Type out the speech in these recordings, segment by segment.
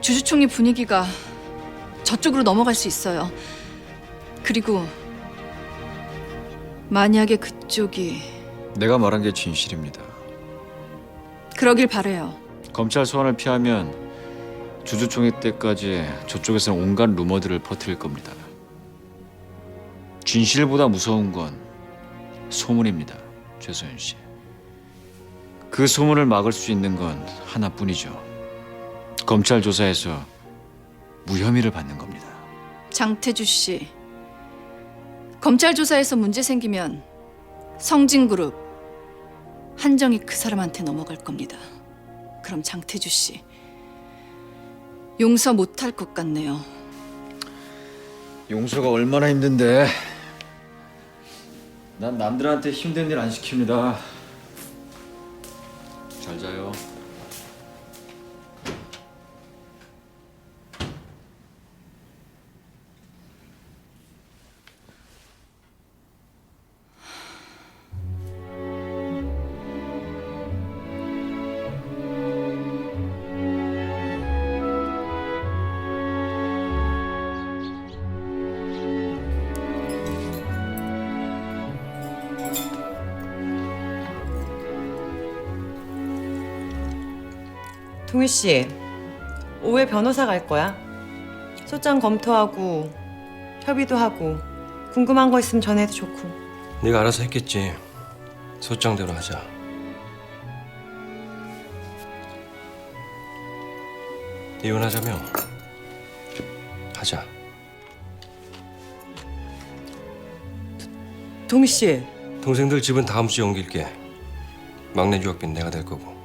주주총회 분위기가 저쪽으로 넘어갈 수 있어요. 그리고 만약에 그쪽이 내가 말한 게 진실입니다. 그러길 바래요. 검찰 소환을 피하면 주주총회 때까지 저쪽에서는 온갖 루머들을 퍼뜨릴 겁니다. 진실보다 무서운 건 소문입니다. 최소연 씨. 그 소문을 막을 수 있는 건 하나뿐이죠. 검찰 조사에서 무혐의를 받는 겁니다. 장태주 씨. 검찰 조사에서 문제 생기면 성진그룹 한정이 그 사람한테 넘어갈 겁니다. 그럼 장태주 씨 용서 못할 것 같네요. 용서가 얼마나 힘든데. 난 남들한테 힘든 일 안 시킵니다. 동희 씨, 오후에 변호사 갈 거야. 소장 검토하고 협의도 하고 궁금한 거 있으면 전해도 좋고. 네가 알아서 했겠지. 소장대로 하자. 이혼하자며. 하자. 동희 씨, 동생들 집은 다음 주에 옮길게. 막내 유학비는 내가 될 거고.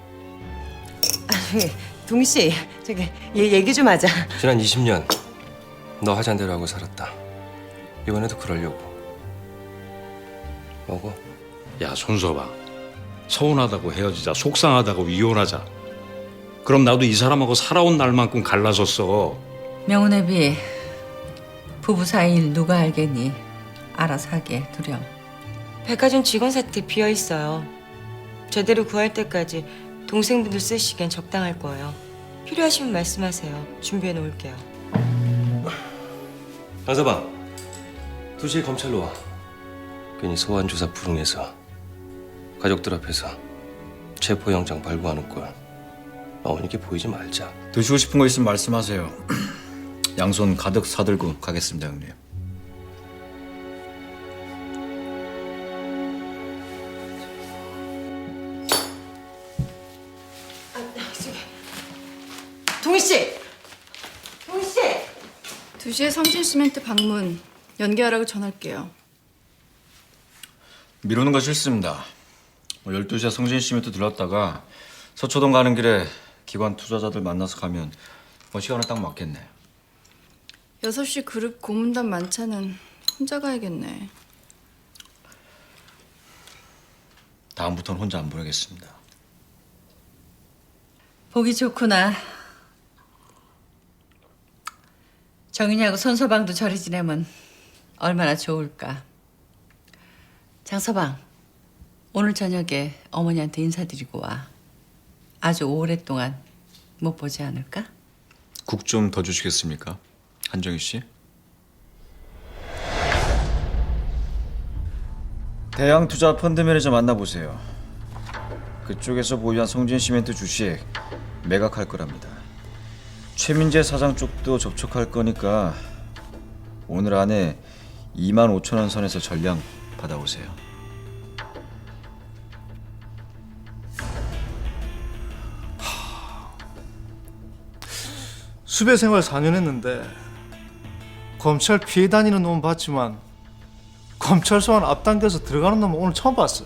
저기, 동희 씨, 저기 얘 얘기 좀 하자. 지난 20년 너 하자는 대로 하고 살았다. 이번에도 그러려고. 뭐고? 야 손서방 서운하다고 헤어지자 속상하다고 이혼하자 그럼 나도 이 사람하고 살아온 날만큼 갈라섰어 명운애비 부부 사이 일 누가 알겠니? 알아서 하게 두렴. 백화점 직원 사택 비어 있어요. 제대로 구할 때까지 동생분들 쓰시기엔 적당할 거예요. 필요하시면 말씀하세요. 준비해 놓을게요. 강서방, 2시에 검찰로 와. 괜히 소환 조사 불응해서 가족들 앞에서 체포영장 발부하는 꼴 어머니께 보이지 말자. 드시고 싶은 거 있으면 말씀하세요. 양손 가득 사들고 가겠습니다, 형님. 동희 씨, 동희 씨. 2시에 성진 시멘트 방문 연기하라고 전할게요. 미루는 거 싫습니다. 뭐 12시에 성진 씨한테 들렀다가 서초동 가는 길에 기관 투자자들 만나서 가면 뭐 시간을 딱 맞겠네. 6시 그룹 고문단 만찬은 혼자 가야겠네. 다음부터는 혼자 안 보내겠습니다. 보기 좋구나. 정인이하고 손서방도 저리 지내면 얼마나 좋을까. 장서방, 오늘 저녁에 어머니한테 인사드리고 와. 아주 오랫동안 못 보지 않을까? 국 좀 더 주시겠습니까? 한정희 씨? 대양 투자 펀드 매니저 만나보세요. 그쪽에서 보유한 성진 시멘트 주식 매각할 거랍니다. 최민재 사장 쪽도 접촉할 거니까 오늘 안에 2만 5천 원 선에서 전량 받아오세요. 수배 생활 4년 했는데 검찰 피해 다니는 놈은 봤지만 검찰 소환 앞당겨서 들어가는 놈은 오늘 처음 봤어.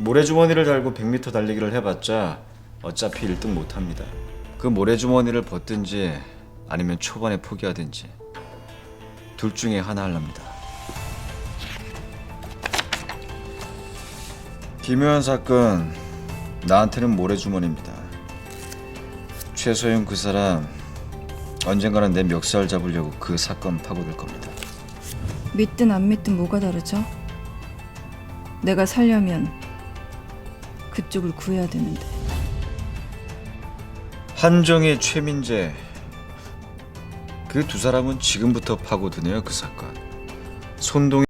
모래주머니를 달고 100m 달리기를 해봤자 어차피 1등 못합니다. 그 모래주머니를 벗든지 아니면 초반에 포기하든지 둘 중에 하나 할랍니다. 김효연 사건 나한테는 모래주머니입니다. 최소영 그 사람 언젠가는 내 멱살 잡으려고 그 사건 파고들 겁니다. 믿든 안 믿든 뭐가 다르죠? 내가 살려면 그쪽을 구해야 되는데. 한정희, 최민재 그 두 사람은 지금부터 파고드네요 그 사건. 손동희